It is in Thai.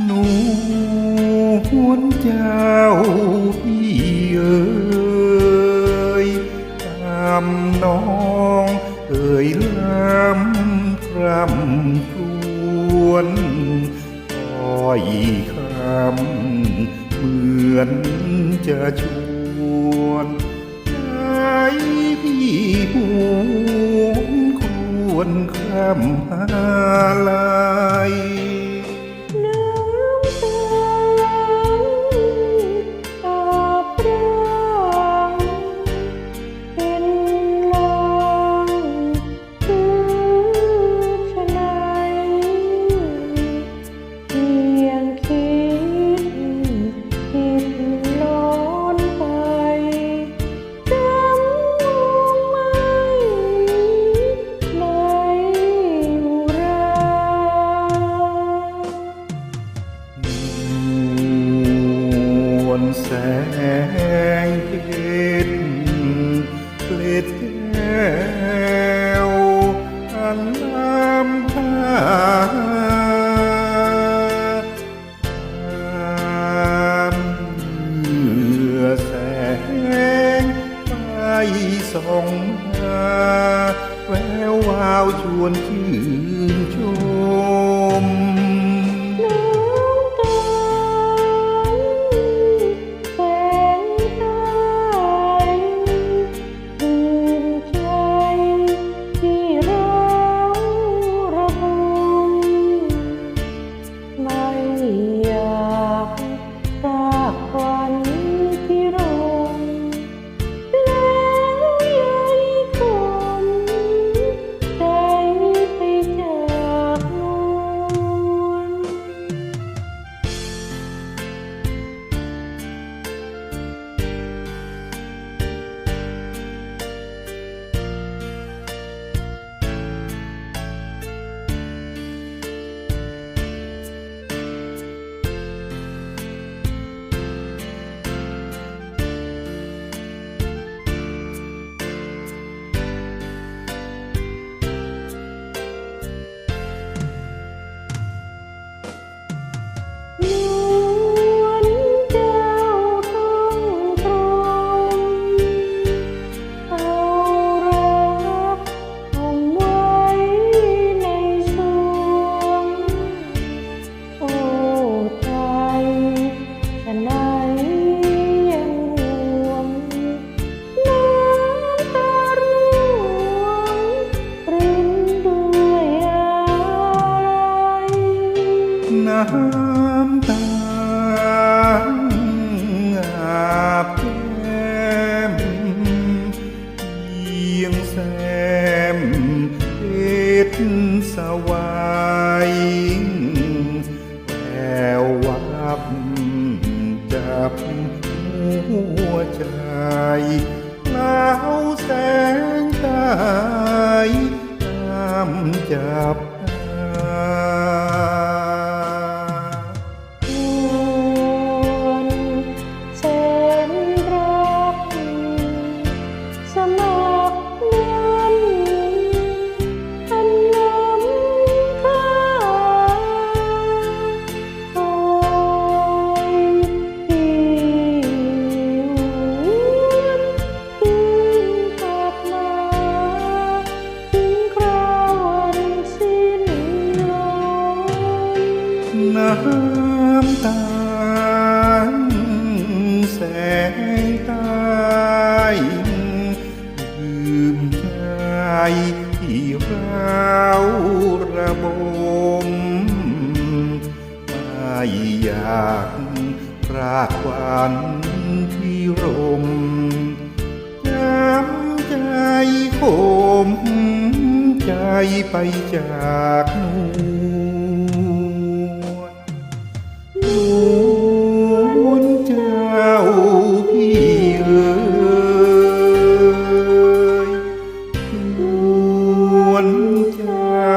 หนูหวนเจ้าพี่เอ๋ยตามน้องเอ๋ยลำคร่ำครวนอ้อยคำเหมือนจะชวนใจพี่ปวนควรคำหาลาย sen thịt liệt theo ăn nam tha. Mưa sen bay sóng ra véo vào chuồn chim trôi ามตาอาบแก้มเยียงแซมเพชรสวายแวววับจับหัวใจลาวแสงใจตามจับ จากพรากวันที่รมน้ำใจผมใจไปจากนูเจ้าพี่เอ๋ยล้วนเจ้า